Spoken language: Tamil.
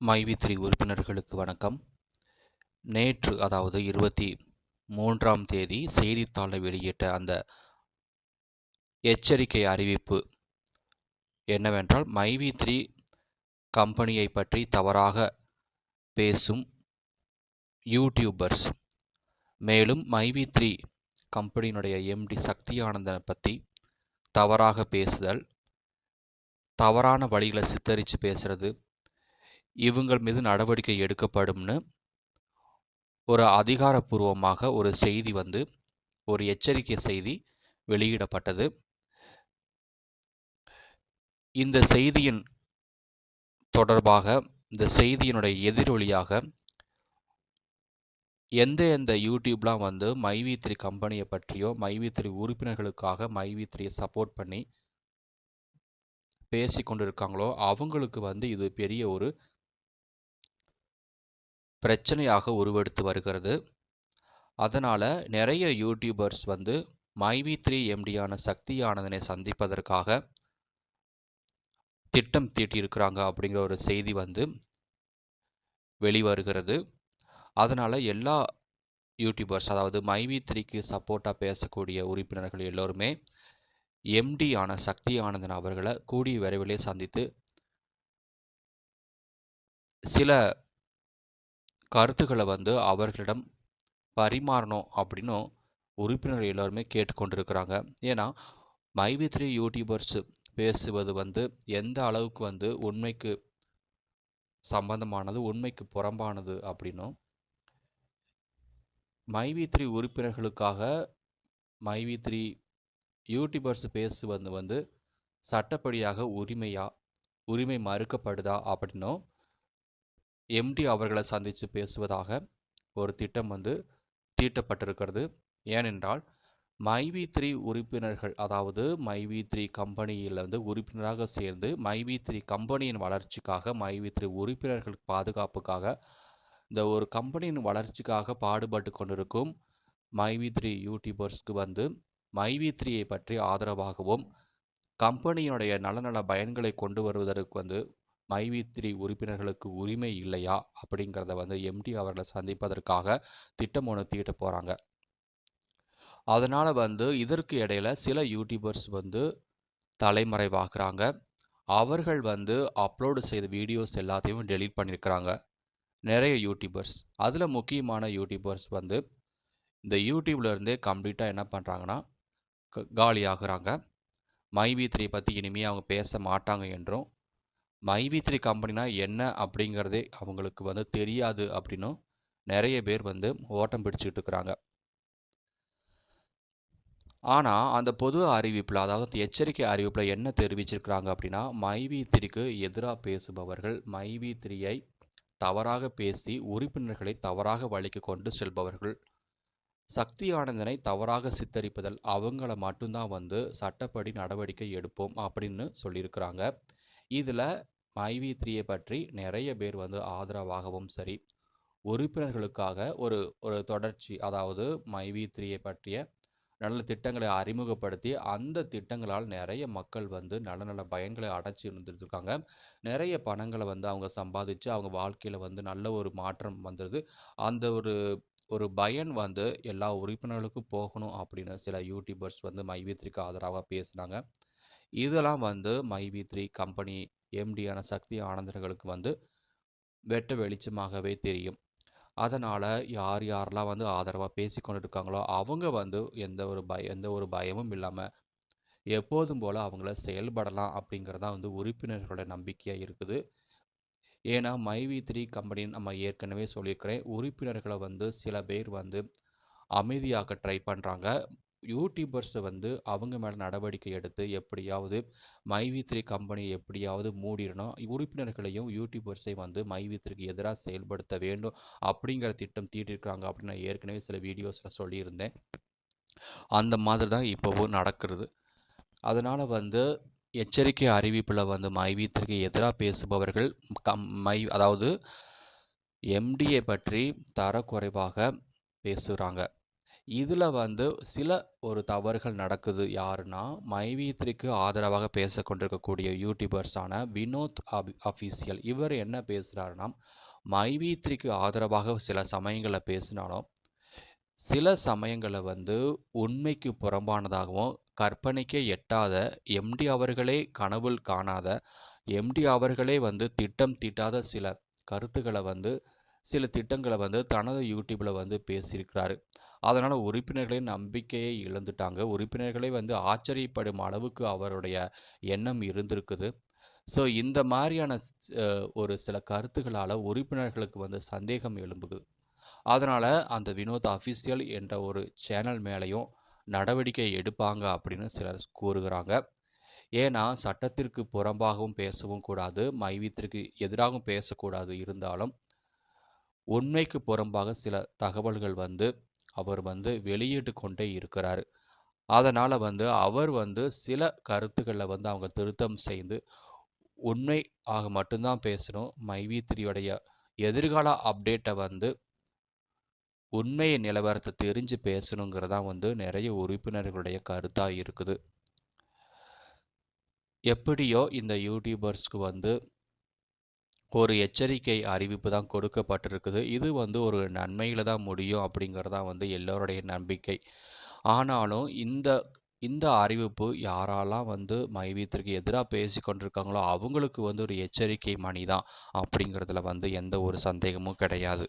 மைவி த்ரீ உறுப்பினர்களுக்கு வணக்கம். நேற்று அதாவது இருபத்தி மூன்றாம் தேதி செய்தித்தாளை வெளியிட்ட அந்த எச்சரிக்கை அறிவிப்பு என்னவென்றால் மைவி த்ரீ கம்பெனியை பற்றி தவறாக பேசும் யூடியூபர்ஸ் மேலும் மைவி த்ரீ கம்பெனியினுடைய எம்டி சக்தியானந்தனை பற்றி தவறாக பேசுதல் தவறான வழிகளை சித்தரித்து பேசுறது இவங்கள் மீது நடவடிக்கை எடுக்கப்படும்னு ஒரு அதிகாரப்பூர்வமாக ஒரு செய்தி வந்து ஒரு எச்சரிக்கை செய்தி வெளியிடப்பட்டது. இந்த செய்தியின் தொடர்பாக இந்த செய்தியினுடைய எதிரொலியாக எந்த எந்த யூடியூப்லாம் வந்து மைவி த்ரீ கம்பெனியை பற்றியோ மைவி த்ரீ உறுப்பினர்களுக்காக மைவி த்ரீயை சப்போர்ட் பண்ணி பேசி கொண்டிருக்காங்களோ அவங்களுக்கு வந்து இது பெரிய ஒரு பிரச்சனையாக உருவெடுத்து வருகிறது. அதனால் நிறைய யூடியூபர்ஸ் வந்து மைவி த்ரீ எம்டியான சக்தி ஆனந்தனை சந்திப்பதற்காக திட்டம் தீட்டியிருக்கிறாங்க அப்படிங்கிற ஒரு செய்தி வந்து வெளிவருகிறது. அதனால் எல்லா யூடியூபர்ஸ் அதாவது மைவி த்ரீக்கு சப்போர்ட்டாக பேசக்கூடிய உறுப்பினர்கள் எல்லோருமே எம்டியான சக்தி ஆனந்தன் அவர்களை கூடிய விரைவிலே சந்தித்து சில கருத்துக்களை வந்து அவர்களிடம் பரிமாறணும் அப்படின்னும் உறுப்பினர்கள் எல்லோருமே கேட்டுக்கொண்டிருக்கிறாங்க. ஏன்னா மைவி த்ரீ யூடியூபர்ஸ் பேசுவது வந்து எந்த அளவுக்கு வந்து உண்மைக்கு சம்பந்தமானது உண்மைக்கு புறம்பானது அப்படின்னும் மைவி த்ரீ உறுப்பினர்களுக்காக மைவி த்ரீ யூடியூபர்ஸ் பேசுவது வந்து சட்டப்படியாக உரிமையா உரிமை மறுக்கப்படுதா அப்படின்னும் எம்டி அவர்களை சந்தித்து பேசுவதாக ஒரு திட்டம் வந்து தீட்டப்பட்டிருக்கிறது. ஏனென்றால் மைவி த்ரீ உறுப்பினர்கள் அதாவது மைவி த்ரீ கம்பெனியில் வந்து உறுப்பினராக சேர்ந்து மைவி த்ரீ கம்பெனியின் வளர்ச்சிக்காக மைவி த்ரீ உறுப்பினர்கள் பாதுகாப்புக்காக இந்த ஒரு கம்பெனியின் வளர்ச்சிக்காக பாடுபட்டு கொண்டிருக்கும் மைவி த்ரீ யூடியூபர்ஸ்க்கு வந்து மைவி த்ரீயை பற்றி ஆதரவாகவும் கம்பெனியினுடைய நல நல பயன்களை கொண்டு வருவதற்கு வந்து மைவித்ரி உறுப்பினர்களுக்கு உரிமை இல்லையா? அப்படிங்கிறத வந்து எம்டி அவர்களை சந்திப்பதற்காக திட்டம் ஒன்று தீட்ட போகிறாங்க அதனால் வந்து இதற்கு இடையில சில யூடியூபர்ஸ் வந்து தலைமறைவாகிறாங்க அவர்கள் வந்து அப்லோடு செய்த வீடியோஸ் எல்லாத்தையும் டெலீட் பண்ணியிருக்கிறாங்க நிறைய யூடியூபர்ஸ் அதில் முக்கியமான யூடியூபர்ஸ் வந்து இந்த யூடியூப்லேருந்தே கம்ப்ளீட்டாக என்ன பண்ணுறாங்கன்னா காலி ஆகுறாங்க மைவி த்ரீ பற்றி இனிமேல் அவங்க பேச மாட்டாங்க என்றும் மைவி த்ரீ கம்பெனினா என்ன அப்படிங்கிறதே அவங்களுக்கு வந்து தெரியாது அப்படின்னும் நிறைய பேர் வந்து ஓட்டம் பிடிச்சிட்டு இருக்கிறாங்க. ஆனால் அந்த பொது அறிவிப்பில் அதாவது எச்சரிக்கை அறிவிப்பில் என்ன தெரிவிச்சிருக்கிறாங்க அப்படின்னா மைவி த்ரீக்கு எதிராக பேசுபவர்கள் மைவி த்ரீயை தவறாக பேசி உறுப்பினர்களை தவறாக வழிக்கு கொண்டு செல்பவர்கள். சக்தி ஆனந்தனை தவறாக சித்தரிப்பதல் அவங்கள மட்டும்தான் வந்து சட்டப்படி நடவடிக்கை எடுப்போம் அப்படின்னு சொல்லியிருக்கிறாங்க. இதில் மைவி த்ரீயை பற்றி நிறைய பேர் வந்து ஆதரவாகவும் சரி உறுப்பினர்களுக்காக ஒரு ஒரு தொடர்ச்சி அதாவது மைவி த்ரீயை பற்றிய நல்ல திட்டங்களை அறிமுகப்படுத்தி அந்த திட்டங்களால் நிறைய மக்கள் வந்து நல்ல நல்ல பயன்களை அடைச்சி இருந்துருக்காங்க நிறைய பணங்களை வந்து அவங்க சம்பாதிச்சு அவங்க வாழ்க்கையில் வந்து நல்ல ஒரு மாற்றம் வந்துடுது அந்த ஒரு ஒரு பயன் வந்து எல்லா உறுப்பினர்களுக்கும் போகணும் அப்படின்னு சில யூடியூபர்ஸ் வந்து மைவி ஆதரவாக பேசினாங்க. இதெல்லாம் வந்து மைவி த்ரீ கம்பெனி எம்டியான சக்தி ஆனந்தர்களுக்கு வந்து வெட்ட வெளிச்சமாகவே தெரியும். அதனால் யார் யாரெல்லாம் வந்து ஆதரவாக பேசி கொண்டு இருக்காங்களோ அவங்க வந்து எந்த ஒரு பய எந்த ஒரு பயமும் இல்லாமல் எப்போதும் போல் அவங்கள செயல்படலாம் அப்படிங்கிறது தான் வந்து உறுப்பினர்களோட நம்பிக்கையாக இருக்குது. ஏன்னா மைவி த்ரீ கம்பெனின்னு நம்ம ஏற்கனவே சொல்லியிருக்கிறேன். உறுப்பினர்களை வந்து சில பேர் வந்து அமைதியாக்க ட்ரை பண்ணுறாங்க யூடியூபர்ஸை வந்து அவங்க மேலே நடவடிக்கை எடுத்து எப்படியாவது மைவி த்ரீ கம்பெனியை எப்படியாவது மூடிடணும். உறுப்பினர்களையும் யூடியூபர்ஸை வந்து மைவி த்ரீக்கு எதிராக செயல்படுத்த வேண்டும் அப்படிங்கிற திட்டம் தீட்டிருக்கிறாங்க அப்படின்னு நான் ஏற்கனவே சில வீடியோஸில் சொல்லியிருந்தேன். அந்த மாதிரி தான் இப்போவும் நடக்கிறது. அதனால் வந்து எச்சரிக்கை அறிவிப்பில் வந்து மைவி த்ரீக்கு எதிராக பேசுபவர்கள் கம் மை அதாவது எம்டிஏ பற்றி தரக்குறைவாக பேசுகிறாங்க இதில் வந்து சில ஒரு தவறுகள் நடக்குது. யாருன்னா மைவீத்ரிக்கு ஆதரவாக பேச கொண்டிருக்கக்கூடிய யூடியூபர்ஸான வினோத் அபி அஃபீஷியல். இவர் என்ன பேசுகிறாருன்னா மைவீத்ரிக்கு ஆதரவாக சில சமயங்களை பேசினாலும் சில சமயங்களை வந்து உண்மைக்கு புறம்பானதாகவும் கற்பனைக்கே எட்டாத எம்டி அவர்களே கனவுள் காணாத எம்டி அவர்களே வந்து திட்டம் தீட்டாத சில கருத்துக்களை வந்து சில திட்டங்களை வந்து தனது யூடியூப்பில் வந்து பேசியிருக்கிறாரு. அதனால் உறுப்பினர்களின் நம்பிக்கையை இழந்துட்டாங்க. உறுப்பினர்களே வந்து ஆச்சரியப்படும் அளவுக்கு அவருடைய எண்ணம் இருந்திருக்குது. ஸோ இந்த மாதிரியான ஒரு சில கருத்துக்களால் உறுப்பினர்களுக்கு வந்து சந்தேகம் எழும்புது. அதனால் அந்த வினோத் அஃபிஷியல் என்ற ஒரு சேனல் மேலேயும் நடவடிக்கை எடுப்பாங்க அப்படின்னு சிலர் கூறுகிறாங்க. ஏன்னா சட்டத்திற்கு புறம்பாகவும் பேசவும் கூடாது மைவீத்திற்கு எதிராகவும் பேசக்கூடாது இருந்தாலும் உண்மைக்கு புறம்பாக சில தகவல்கள் வந்து அவர் வந்து வெளியிட்டு கொண்டே இருக்கிறார். அதனால் வந்து அவர் வந்து சில கருத்துக்களில் வந்து அவங்க திருத்தம் செய்து உண்மை ஆக மட்டும்தான் பேசணும். மைவி த்ரீயோடைய எதிர்கால அப்டேட்டை வந்து உண்மையை நிலவரத்தை தெரிஞ்சு பேசணுங்கிறதா வந்து நிறைய உறுப்பினர்களுடைய கருத்தாக இருக்குது. எப்படியோ இந்த யூடியூபர்ஸ்க்கு வந்து ஒரு எச்சரிக்கை அறிவிப்பு தான் கொடுக்கப்பட்டிருக்குது. இது வந்து ஒரு நன்மையில் தான் முடியும் அப்படிங்கிறதான் வந்து எல்லோருடைய நம்பிக்கை. ஆனாலும் இந்த இந்த அறிவிப்பு யாரெல்லாம் வந்து மைவீத்திற்கு எதிராக பேசி கொண்டிருக்காங்களோ அவங்களுக்கு வந்து ஒரு எச்சரிக்கை மணி தான் அப்படிங்கிறதுல வந்து எந்த ஒரு சந்தேகமும் கிடையாது.